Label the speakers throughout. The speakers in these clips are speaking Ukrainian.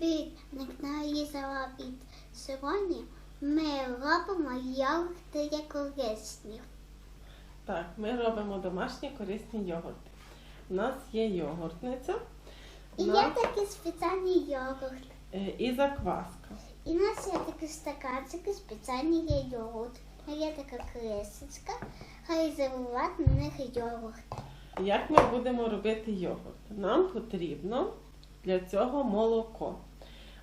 Speaker 1: Привіт! Наїзала від сьогодні ми робимо йогурти як корисні.
Speaker 2: Так, ми робимо домашні корисні йогурти. У нас є йогуртниця
Speaker 1: І є
Speaker 2: нас,
Speaker 1: такий спеціальний йогурт.
Speaker 2: е, і закваска.
Speaker 1: І в нас є такі стаканчики, спеціальний є йогурт. Є така крисочка, хай заливати на них йогурт.
Speaker 2: Як ми будемо робити йогурт? Нам потрібно для цього молоко.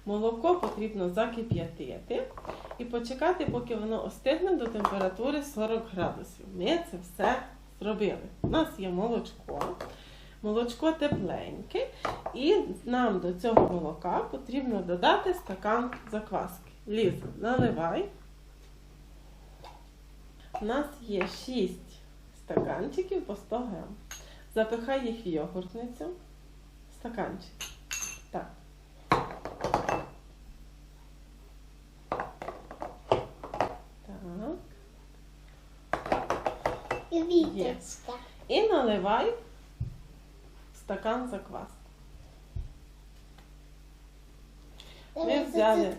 Speaker 2: Молоко потрібно закип'ятити і почекати, поки воно остигне до температури 40 градусів. Ми це все зробили. У нас є молочко. Молочко тепленьке, і нам до цього молока потрібно додати стакан закваски. Ліза, наливай. У нас є 6 стаканчиків по 100 грам. Запихай їх в йогуртницю. Стаканчик. Так. Так.
Speaker 1: І віточка.
Speaker 2: І наливай в стакан закваски. Ми взяли.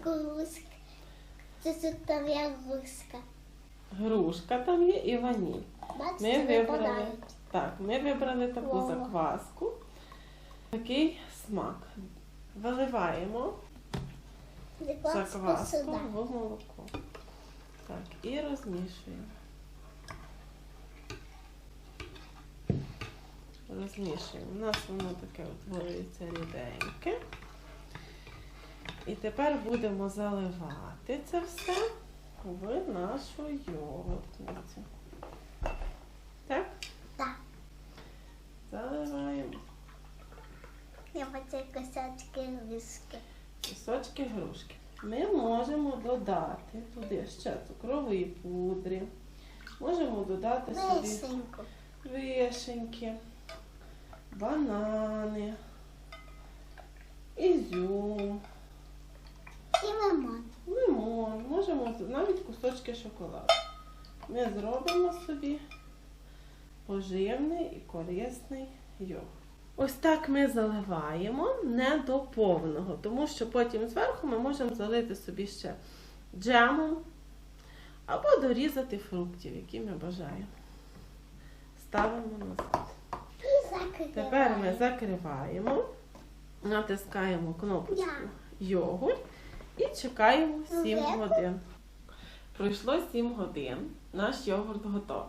Speaker 1: Це тут там є гуска.
Speaker 2: Грушка там є і ваніль. Ми вибрали, так, ми вибрали таку закваску. Такий смак. Виливаємо
Speaker 1: закваску
Speaker 2: в молоко. Так, і розмішуємо. Розмішуємо. У нас воно таке утворюється ріденьке. І тепер будемо заливати це все в нашу йогуртницю. Так?
Speaker 1: Так.
Speaker 2: Заливаємо
Speaker 1: Я бачу косячки виски.
Speaker 2: кусочки грушки. Ми можемо додати туди ще цукрової пудри. Можемо додати собі
Speaker 1: Вишеньку.
Speaker 2: вишеньки, банани, ізюм,
Speaker 1: І лимон.
Speaker 2: лимон, можемо навіть кусочки шоколаду. Ми зробимо собі поживний і корисний йогурт. Ось так ми заливаємо не до повного, тому що потім зверху ми можемо залити собі ще джемом або дорізати фруктів, які ми бажаємо. Ставимо на стіл.
Speaker 1: Закриваємо.
Speaker 2: Тепер ми закриваємо, натискаємо кнопочку йогурт і чекаємо 7 годин. Пройшло 7 годин, наш йогурт готовий.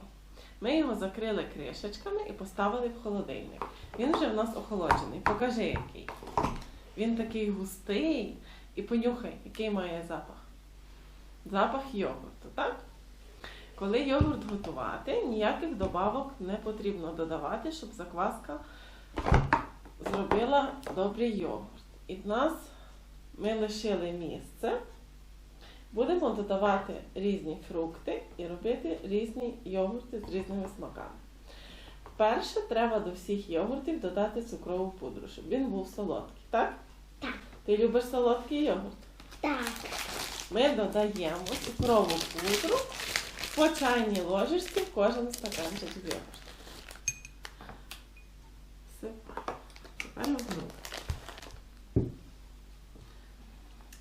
Speaker 2: Ми його закрили кришечками і поставили в холодильник. Він вже в нас охолоджений. Покажи який. Він такий густий і понюхай, який має запах. Запах йогурту, так? Коли йогурт готувати, ніяких добавок не потрібно додавати, щоб закваска зробила добрий йогурт. І в нас ми лишили місце. Будемо додавати різні фрукти і робити різні йогурти з різними смаками. Перше, треба до всіх йогуртів додати цукрову пудру, щоб він був солодкий, так?
Speaker 1: Так.
Speaker 2: Ти любиш солодкий йогурт?
Speaker 1: Так.
Speaker 2: Ми додаємо цукрову пудру по чайній ложечці в кожен стаканчик йогурту. Сипай. Тепер розмовляємо.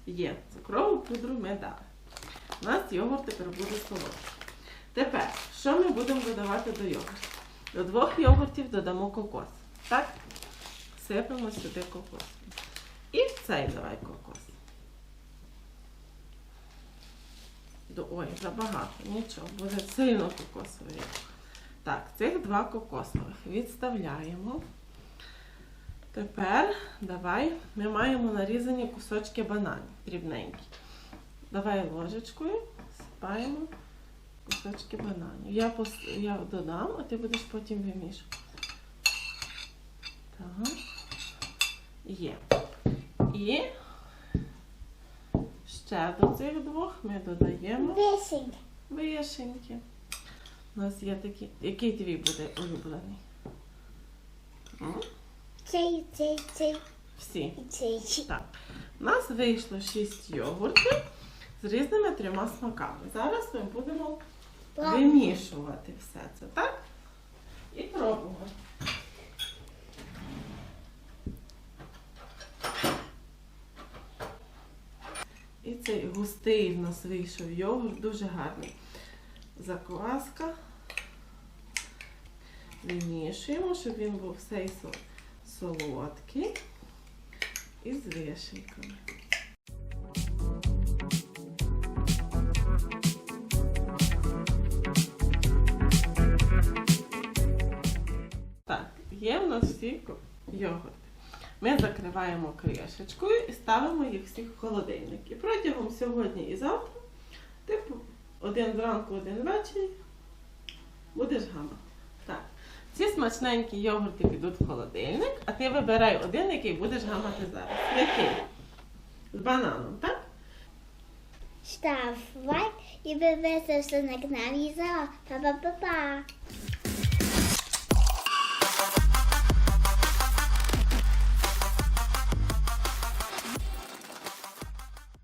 Speaker 2: Є. Цукрову пудру ми дали. У нас йогурт тепер буде солодкий. Тепер, що ми будемо додавати до йогурту? До двох йогуртів додамо кокос. Так? Сипемо сюди кокос. І в цей давай кокос. До- Ой, забагато, нічого, буде сильно кокосовий. Так, цих два кокосових відставляємо. Тепер давай ми маємо нарізані кусочки бананів дрібненькі. Давай ложечкою сипаємо кусочки бананів. Я, пос... я додам, а ти будеш потім вимішувати. Так. Є. І ще до цих двох ми додаємо
Speaker 1: Вишенька.
Speaker 2: вишеньки. У нас є такі. Який твій буде улюблений? М?
Speaker 1: Цей, цей, цей
Speaker 2: Всі.
Speaker 1: і цей.
Speaker 2: Так. У нас вийшло 6 йогуртів з різними трьома смаками. Зараз ми будемо вимішувати все це, так? І пробувати. Густий в нас вийшов йогурт, дуже гарний. Закваска. Вимішуємо, щоб він був со- солодкий і з вишеньками. Так, є в нас всі йогурти. Ми закриваємо кришечкою і ставимо їх всі в холодильник. І протягом сьогодні і завтра, типу, один зранку, один ввечері, будеш гамати. Так. Ці смачненькі йогурти підуть в холодильник, а ти вибирай один, який будеш гамати зараз. Який? З бананом, так?
Speaker 1: Лайк і підписуйся на канал Іза. Па-па-па-па.